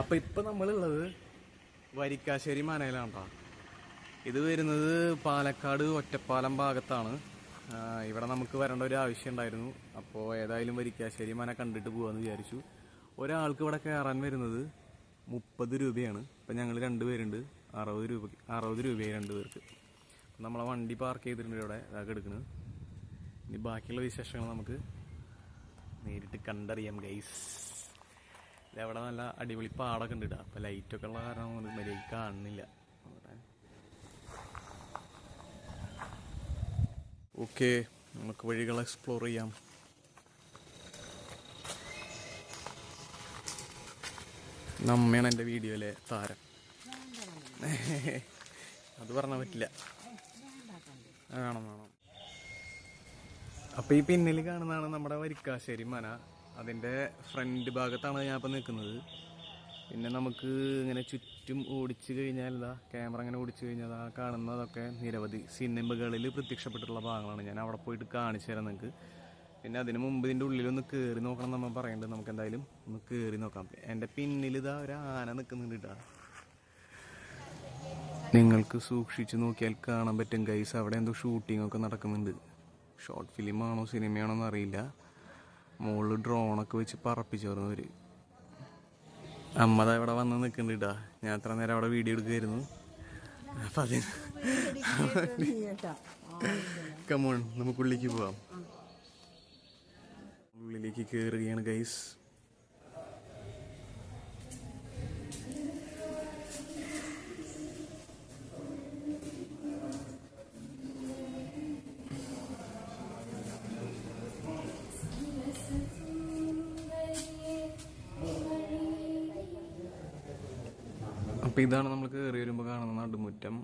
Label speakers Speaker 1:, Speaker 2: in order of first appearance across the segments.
Speaker 1: അപ്പൊ ഇപ്പൊ നമ്മളുള്ളത് വരിക്കാശ്ശേരി മനയിലാണ്. ഇത് വരുന്നത് പാലക്കാട് ഒറ്റപ്പാലം ഭാഗത്താണ്. ഇവിടെ നമുക്ക് വരേണ്ട ഒരു ആവശ്യം ഉണ്ടായിരുന്നു. അപ്പോൾ ഏതായാലും വരിക്കാശ്ശേരി മന കണ്ടിട്ട് പോകാമെന്ന് വിചാരിച്ചു. ഒരാൾക്ക് ഇവിടെ കയറാൻ വരുന്നത് മുപ്പത് രൂപയാണ്. ഇപ്പം ഞങ്ങൾ രണ്ട് പേരുണ്ട്. അറുപത് രൂപ അറുപത് രൂപയായി രണ്ട് പേർക്ക്. നമ്മളെ വണ്ടി പാർക്ക് ചെയ്തിട്ടുണ്ട് ഇവിടെ. ഇതാക്കി എടുക്കുന്നത് ഇനി ബാക്കിയുള്ള വിശേഷങ്ങൾ നമുക്ക് നേരിട്ട് കണ്ടറിയാം ഗൈസ് ഇതവിടെ നല്ല അടിപൊളി പാടൊക്കെ ഉണ്ട് അപ്പം ലൈറ്റൊക്കെ ഉള്ള കാരണം മര്യാദയ്ക്ക് കാണുന്നില്ല. ഓക്കെ നമുക്ക് വഴികൾ എക്സ്പ്ലോർ ചെയ്യാം. നമ്മയാണ് എന്റെ വീഡിയോയിലെ താരം. അത് പറഞ്ഞാൽ പറ്റില്ല. വേണം വേണം. അപ്പൊ ഈ പിന്നിൽ കാണുന്നതാണ് നമ്മുടെ വരിക്കാശ്ശേരി മന. അതിന്റെ ഫ്രണ്ട് ഭാഗത്താണ് ഞാൻ ഇപ്പൊ നിൽക്കുന്നത്. പിന്നെ നമുക്ക് ഇങ്ങനെ ചുറ്റും ഓടിച്ചു കഴിഞ്ഞാൽ ഇതാ ക്യാമറ ഇങ്ങനെ ഓടിച്ചു കഴിഞ്ഞാൽ ആ കാണുന്നതൊക്കെ നിരവധി സിനിമകളിൽ പ്രത്യക്ഷപ്പെട്ടിട്ടുള്ള ഭാഗങ്ങളാണ്. ഞാൻ അവിടെ പോയിട്ട് കാണിച്ചു തരാം നിങ്ങൾക്ക് പിന്നെ അതിന് മുമ്പ് ഇതിന്റെ ഉള്ളിലൊന്ന് കയറി നോക്കണം നമ്മൾ പറയുന്നുണ്ട് നമുക്ക് എന്തായാലും ഒന്ന് കയറി നോക്കാം. എന്റെ പിന്നിൽ ഇതാ ഒരു ആന നിൽക്കുന്നുണ്ട് നിങ്ങൾക്ക് സൂക്ഷിച്ച് നോക്കിയാൽ കാണാൻ പറ്റും ഗൈസ് അവിടെ എന്തോ ഷൂട്ടിംഗ് ഒക്കെ നടക്കുന്നുണ്ട്. ഷോർട്ട് ഫിലിമാണോ സിനിമയാണോ എന്ന് അറിയില്ല. മുകളിൽ ഡ്രോണൊക്കെ വെച്ച് പറപ്പിച്ചു അവർ. അമ്മത ഇവിടെ വന്ന് നിൽക്കുന്നുണ്ട് ഞാൻ അത്ര നേരം അവിടെ വീഡിയോ എടുക്കുമായിരുന്നു അപ്പൊ അതിന് കമോൺ നമുക്ക് ഉള്ളിലേക്ക് പോവാം. ഉള്ളിലേക്ക് കയറുകയാണ് ഗൈസ് അപ്പൊ ഇതാണ് നമ്മൾ കയറി വരുമ്പോൾ കാണുന്ന നടുമുറ്റം.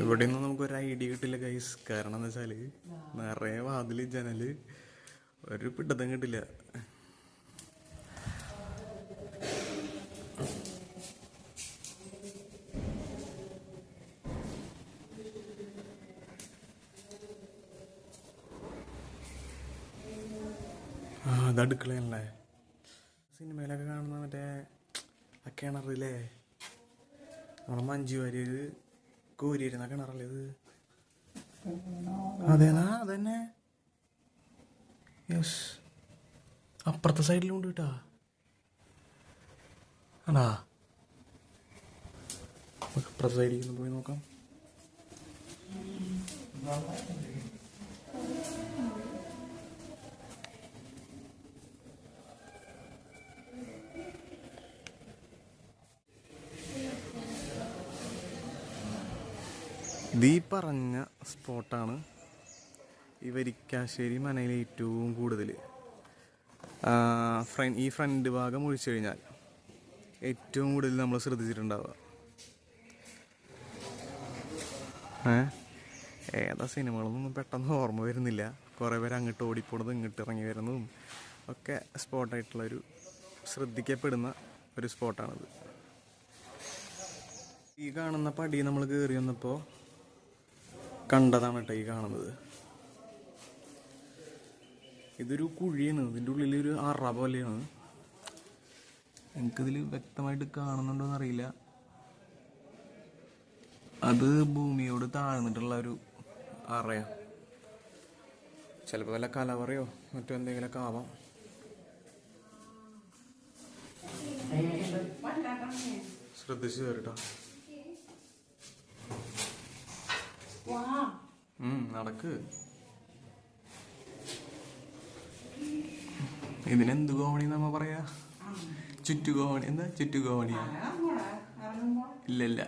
Speaker 1: ഇവിടെ നിന്ന് നമുക്കൊരു ഐഡിയ കിട്ടില്ല ഗൈസ് കാരണം എന്താ വെച്ചാൽ നിറയെ വാതിൽ ജനൽ. ഒരു പിടുത്തം കിട്ടില്ല. ആ അത് അടുക്കളയല്ലേ? സിനിമയിലൊക്കെ കാണുന്ന മറ്റേ ആ കിണറില്ലേ? നമ്മളെ മഞ്ജു വാര്യര് കോരിയിരുന്ന കിണറല്ലേ ഇത്? അതേനാ അതന്നെ. യെസ് അപ്പുറത്തെ സൈഡിലും ഉണ്ട് കേട്ടാ. ആണാ? നമുക്ക് അപ്പുറത്തെ സൈഡിൽ പോയി നോക്കാം. ഈ പറഞ്ഞ സ്പോട്ടാണ് ഈ വരിക്കാശ്ശേരി മനയിലെ ഏറ്റവും കൂടുതൽ ഫ്രണ്ട് ഈ ഫ്രണ്ട് ഭാഗം ഒഴിച്ചു കഴിഞ്ഞാൽ ഏറ്റവും കൂടുതൽ നമ്മൾ ശ്രദ്ധിച്ചിട്ടുണ്ടാവുക. ഏതാ സിനിമകളൊന്നും പെട്ടെന്ന് ഓർമ്മ വരുന്നില്ല. കുറേ പേര് അങ്ങോട്ട് ഓടിപ്പോണതും ഇങ്ങോട്ട് ഇറങ്ങി വരുന്നതും ഒക്കെ സ്പോട്ടായിട്ടുള്ളൊരു ശ്രദ്ധിക്കപ്പെടുന്ന ഒരു സ്പോട്ടാണിത്. ഈ കാണുന്ന പടി നമ്മൾ കയറി വന്നപ്പോൾ കണ്ടതാണ് കേട്ടോ ഈ കാണുന്നത്. ഇതൊരു കുഴിയാണ്. ഇതിന്റെ ഉള്ളിൽ ഒരു അറ പോലെയാണ് എനിക്കിതിൽ വ്യക്തമായിട്ട് കാണുന്നുണ്ടോന്ന് അറിയില്ല. അത് ഭൂമിയോട് താഴ്ന്നിട്ടുള്ള ഒരു അറയാണ് ചിലപ്പോൾ വല്ല കലവറയോ മറ്റോ എന്തെങ്കിലുമൊക്കെ ആവാം. ശ്രദ്ധിച്ചു കയറിട്ടോ നടക്ക്. ഇതിനെന്ത് കോവണി നമ്മ പറയാ? ചുറ്റുകോവണി എന്താ ചുറ്റുകോവണിയാ ഇല്ല ഇല്ല.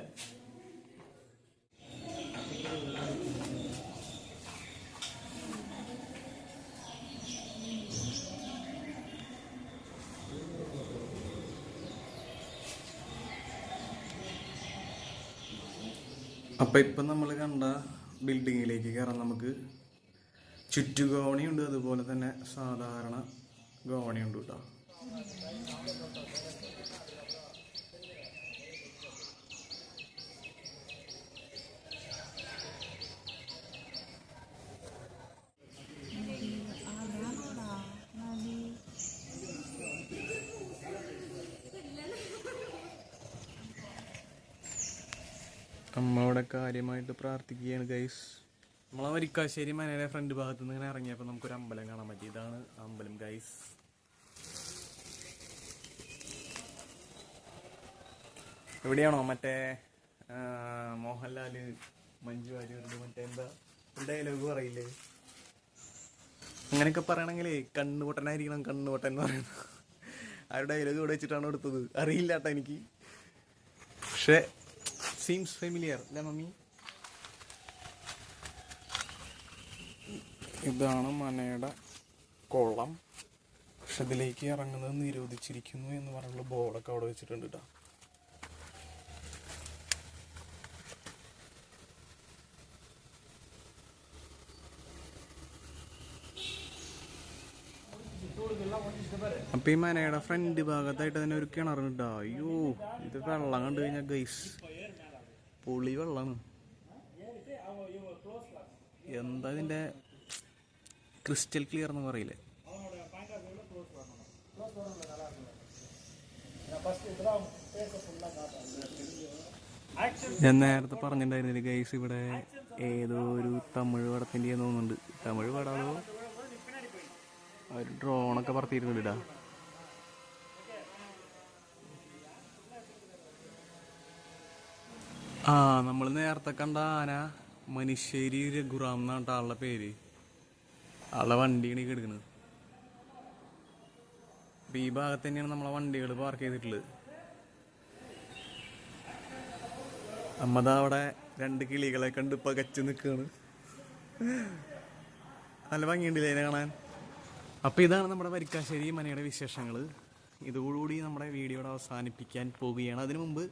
Speaker 1: അപ്പൊ ഇപ്പൊ നമ്മൾ കണ്ട ബിൽഡിങ്ങിലേക്ക് കയറാൻ നമുക്ക് ചുറ്റു ഗോവണിയുണ്ട്. അതുപോലെ തന്നെ സാധാരണ ഗോവണിയുണ്ട് കേട്ടോ. അമ്മയുടെ കാര്യമായിട്ട് പ്രാർത്ഥിക്കുകയാണ് ഗൈസ് നമ്മളെ വരിക്കാശ്ശേരി മനയുടെ ഫ്രണ്ട് ഭാഗത്ത് നിന്ന് ഇങ്ങനെ ഇറങ്ങിയപ്പോൾ നമുക്കൊരു അമ്പലം കാണാൻ പറ്റി. ഇതാണ് അമ്പലം ഗൈസ് എവിടെയാണോ മറ്റേ മോഹൻലാൽ മഞ്ജു വാര്യരുടെ മറ്റേ എന്താ ഡയലോഗ് പറയില്ലേ? അങ്ങനെയൊക്കെ പറയണമെങ്കിൽ കണ്ണുപൊട്ടനായിരിക്കണം കണ്ണുപൊട്ടൻ എന്ന് പറയുന്നത്. ആ ഡയലോഗ് ഇവിടെ വെച്ചിട്ടാണ് എടുത്തത്. അറിയില്ല കേട്ടോ എനിക്ക്. പക്ഷേ സീംസ് ഫെമിലിയർ അല്ലേ മമ്മി. ഇതാണ് മനയുടെ കൊള്ളം പക്ഷെ ഇതിലേക്ക് ഇറങ്ങുന്നത് നിരോധിച്ചിരിക്കുന്നു എന്ന് പറഞ്ഞുള്ള ബോർഡൊക്കെ അവിടെ വെച്ചിട്ടുണ്ട് കേട്ടോ അപ്പൊ ഈ മനയുടെ ഫ്രണ്ട് ഭാഗത്തായിട്ട് തന്നെ ഒരു കിണറുണ്ട് അയ്യോ ഇത് വെള്ളം കണ്ടു കഴിഞ്ഞാൽ ഗൈസ് പൊളി വെള്ളമാണ് എന്താ ഇതിന്റെ ക്രിസ്റ്റൽ ക്ലിയർ എന്ന് പറയില്ലേ? ഞാൻ നേരത്തെ പറഞ്ഞിട്ടുണ്ടായിരുന്നില്ല ഗൈസ് ഇവിടെ ഏതോ ഒരു തമിഴ് പടത്തിന്റെ തോന്നുന്നുണ്ട്. തമിഴ് പടമോ ഒരു ഡ്രോണൊക്കെ പറത്തിയിരുന്നുണ്ട് ആ നമ്മൾ നേരത്തെ കണ്ട ആന മനുശ്ശേരി രഘുറാം എന്നാണ് ആളുടെ പേര്. ആളുടെ വണ്ടിയാണ് ഈ കിടക്കുന്നത് അപ്പൊ ഈ ഭാഗത്ത് തന്നെയാണ് നമ്മളെ വണ്ടികൾ പാർക്ക് ചെയ്തിട്ടുള്ളത്. അവിടെ രണ്ട് കിളികളെ കണ്ട് പകച്ച് നിൽക്കുകയാണ് നല്ല ഭംഗിയുണ്ടല്ലേ അതിനെ കാണാൻ? അപ്പോൾ ഇതാണ് നമ്മുടെ വരിക്കാശ്ശേരി മനയുടെ വിശേഷങ്ങൾ ഇതോടുകൂടി നമ്മുടെ വീഡിയോയുടെ അവസാനിപ്പിക്കാൻ പോവുകയാണ്. അതിനു മുമ്പ്